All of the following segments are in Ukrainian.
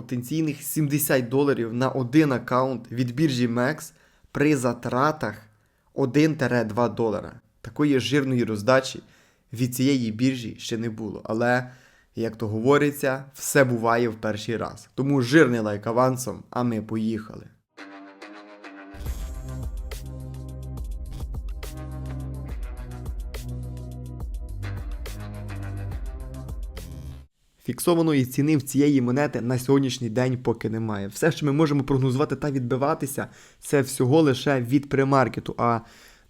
потенційних 70 доларів на один аккаунт від біржі MEX при затратах 1-2 долара. Такої жирної роздачі від цієї біржі ще не було. Але, як то говориться, все буває в перший раз. Тому жирний лайк авансом, а ми поїхали. Фіксованої ціни в цієї монети на сьогоднішній день поки немає. Все, що ми можемо прогнозувати та відбиватися, це всього лише від премаркету. А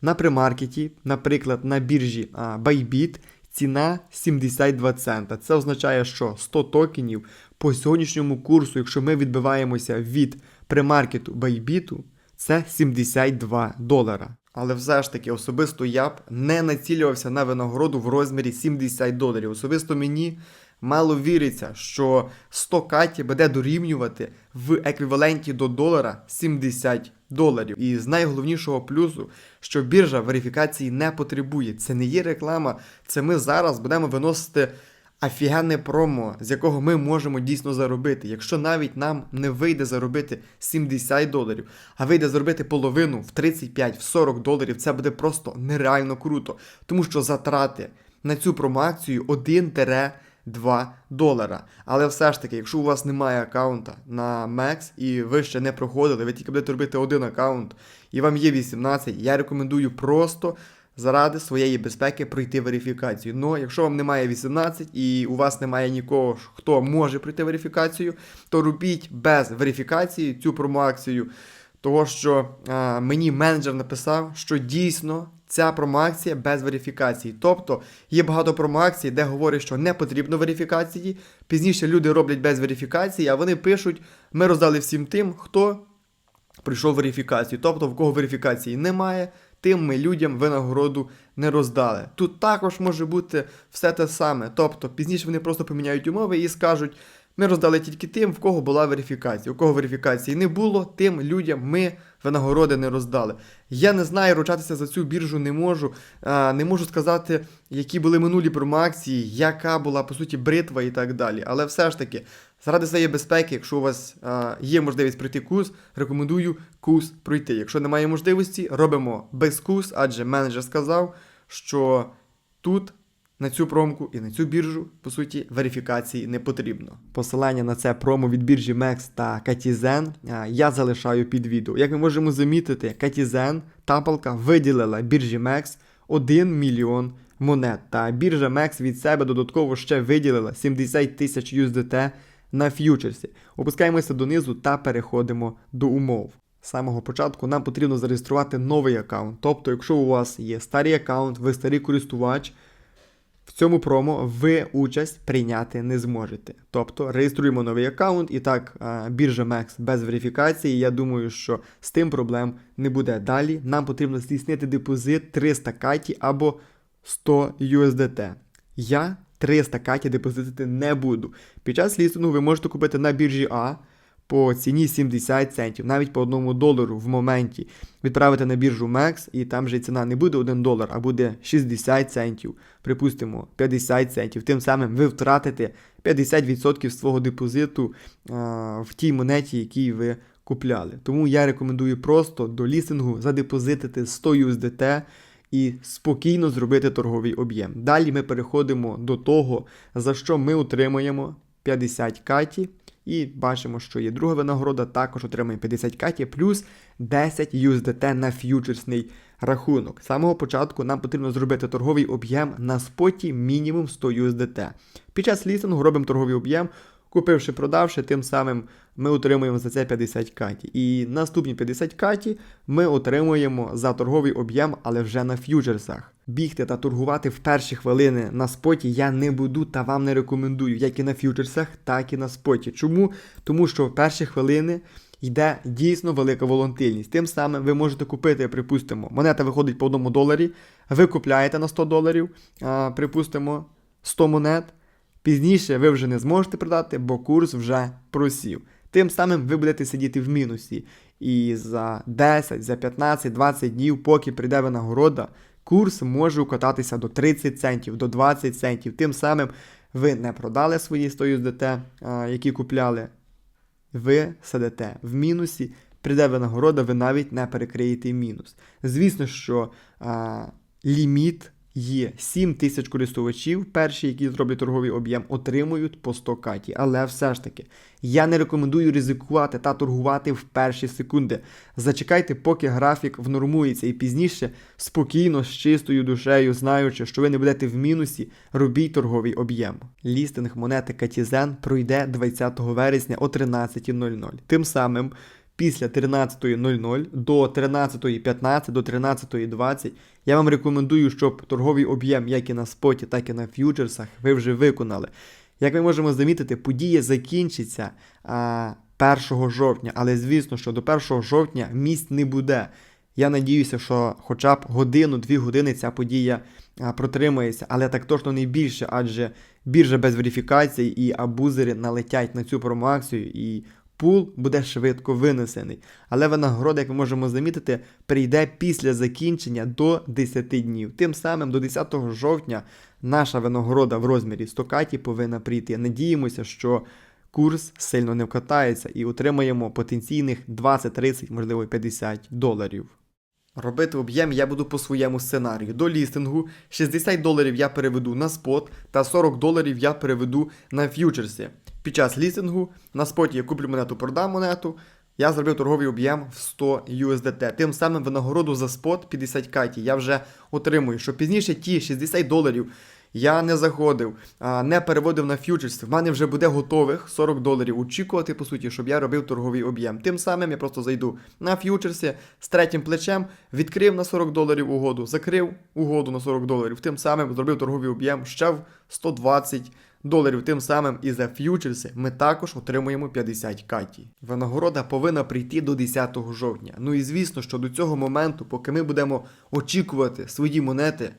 на премаркеті, наприклад, на біржі Bybit, ціна 72 цента. Це означає, що 100 токенів по сьогоднішньому курсу, якщо ми відбиваємося від премаркету Bybit, це 72 долара. Але все ж таки, особисто я б не націлювався на винагороду в розмірі 70 доларів. Особисто мені мало віриться, що 100 каті буде дорівнювати в еквіваленті до долара 70 доларів. І з найголовнішого плюсу, що біржа верифікації не потребує. Це не є реклама, це ми зараз будемо виносити офігенне промо, з якого ми можемо дійсно заробити. Якщо навіть нам не вийде заробити 70 доларів, а вийде заробити половину в 35, в 40 доларів, це буде просто нереально круто. Тому що затрати на цю промоакцію 1 2 долара. Але все ж таки, якщо у вас немає аккаунта на Max і ви ще не проходили, ви тільки будете робити один аккаунт, і вам є 18, я рекомендую просто заради своєї безпеки пройти верифікацію. Ну, якщо вам немає 18 і у вас немає нікого, хто може пройти верифікацію, то робіть без верифікації цю промоакцію. Того, що а, мені менеджер написав, що дійсно ця промоакція без верифікації. Тобто є багато промоакцій, де говорять, що не потрібно верифікації. Пізніше люди роблять без верифікації, а вони пишуть: ми роздали всім тим, хто пройшов верифікацію. Тобто, в кого верифікації немає, тим ми людям винагороду не роздали. Тут також може бути все те саме. Тобто, пізніше вони просто поміняють умови і скажуть. Ми роздали тільки тим, в кого була верифікація. У кого верифікації не було, тим людям ми винагороди не роздали. Я не знаю, ручатися за цю біржу не можу. Не можу сказати, які були минулі промоакції, яка була по суті бритва і так далі. Але все ж таки, заради своєї безпеки, якщо у вас є можливість пройти курс, рекомендую курс пройти. Якщо немає можливості, робимо без курс, адже менеджер сказав, що тут. На цю промку і на цю біржу, по суті, верифікації не потрібно. Посилання на це промо від біржі MEX та Katizen я залишаю під відео. Як ми можемо замітити, Katizen тапалка виділила біржі MEX 1 мільйон монет. Та біржа MEX від себе додатково ще виділила 70 тисяч USDT на ф'ючерсі. Опускаємося донизу та переходимо до умов. З самого початку нам потрібно зареєструвати новий аккаунт. Тобто, якщо у вас є старий аккаунт, ви старий користувач. В цьому промо ви участь прийняти не зможете. Тобто реєструємо новий аккаунт, і так біржа MEX без верифікації. Я думаю, що з тим проблем не буде. Далі нам потрібно здійснити депозит 300 каті або 100 USDT. Я 300 каті депозитити не буду. Під час лістингу ви можете купити на біржі А по ціні 70 центів, навіть по одному долару в моменті відправити на біржу MEX, і там же ціна не буде 1 долар, а буде 60 центів, припустимо, 50 центів. Тим самим ви втратите 50% свого депозиту а, в тій монеті, якій ви купляли. Тому я рекомендую просто до лістингу задепозитити 100 USDT і спокійно зробити торговий об'єм. Далі ми переходимо до того, за що ми отримуємо 50 каті. І бачимо, що є друга винагорода, також отримує 50 каті плюс 10 USDT на ф'ючерсний рахунок. З самого початку нам потрібно зробити торговий об'єм на споті мінімум 100 USDT. Під час лістингу робимо торговий об'єм, купивши, продавши, тим самим ми отримуємо за це 50 каті. І наступні 50 каті ми отримуємо за торговий об'єм, але вже на ф'ючерсах. Бігти та торгувати в перші хвилини на споті я не буду та вам не рекомендую, як і на ф'ючерсах, так і на споті. Чому? Тому що в перші хвилини йде дійсно велика волатильність. Тим самим ви можете купити, припустимо, монета виходить по одному доларі, ви купляєте на 100 доларів, припустимо, 100 монет. Пізніше ви вже не зможете продати, бо курс вже просів. Тим самим ви будете сидіти в мінусі. І за 10, за 15, 20 днів, поки прийде винагорода, курс може укататися до 30 центів, до 20 центів. Тим самим ви не продали свої 100 USDT, які купляли. ви сидите в мінусі, прийде винагорода, ви навіть не перекриєте мінус. Звісно, що а, ліміт є 7 тисяч користувачів, перші, які зроблять торговий об'єм, отримують по 100 каті. Але все ж таки, я не рекомендую ризикувати та торгувати в перші секунди. Зачекайте, поки графік внормується, і пізніше спокійно, з чистою душею, знаючи, що ви не будете в мінусі, робіть торговий об'єм. Лістинг монети Катізен пройде 20 вересня о 13.00. Тим самим. Після 13.00 до 13.15 до 13.20 я вам рекомендую, щоб торговий об'єм, як і на споті, так і на ф'ючерсах, ви вже виконали. Як ми можемо замітити, подія закінчиться а, 1 жовтня, але звісно, що до 1 жовтня місць не буде. Я надіюся, що хоча б годину-дві години ця подія протримається, але так точно не більше, адже біржа без верифікації і абузери налетять на цю промоакцію і пул буде швидко винесений. Але винагорода, як ми можемо замітити, прийде після закінчення до 10 днів. Тим самим до 10 жовтня наша винагорода в розмірі 100 каті повинна прийти. Надіємося, що курс сильно не вкатається і отримаємо потенційних 20, 30, можливо 50 доларів. Робити об'єм я буду по своєму сценарію. До лістингу 60 доларів я переведу на спот та 40 доларів я переведу на ф'ючерси. Під час лістингу на споті я куплю монету, продам монету. Я зробив торговий об'єм в 100 USDT. Тим самим винагороду за спот 50 каті я вже отримую. Що пізніше ті 60 доларів я не заходив, не переводив на ф'ючерси. В мене вже буде готових 40 доларів очікувати, по суті, щоб я робив торговий об'єм. Тим самим я просто зайду на ф'ючерси з третім плечем, відкрив на 40 доларів угоду, закрив угоду на 40 доларів. Тим самим зробив торговий об'єм ще в 120 доларів. Тим самим і за ф'ючерси ми також отримуємо 50 каті. Винагорода повинна прийти до 10 жовтня. Ну і звісно, що до цього моменту, поки ми будемо очікувати свої монети,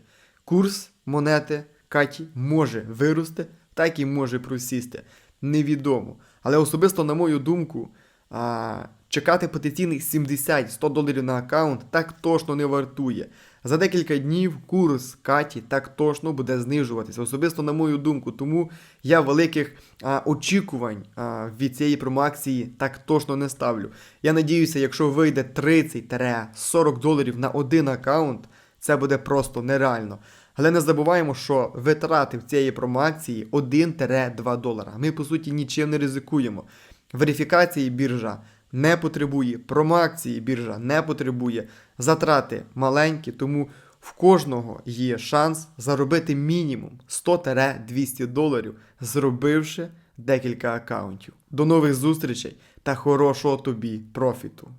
курс монети Каті може вирости, так і може просісти. Невідомо. Але особисто, на мою думку, а, чекати потенційних 70-100 доларів на аккаунт так точно не вартує. За декілька днів курс Каті так точно буде знижуватися. Особисто на мою думку, тому я великих а, очікувань а, від цієї промоакції так точно не ставлю. Я надіюся, якщо вийде 30-40 доларів на один аккаунт, це буде просто нереально. Але не забуваємо, що витрати в цієї промоакції 1-2 долара. Ми, по суті, нічим не ризикуємо. Верифікації біржа не потребує, промоакції біржа не потребує. Затрати маленькі, тому в кожного є шанс заробити мінімум 100-200 доларів, зробивши декілька аккаунтів. До нових зустрічей та хорошого тобі профіту!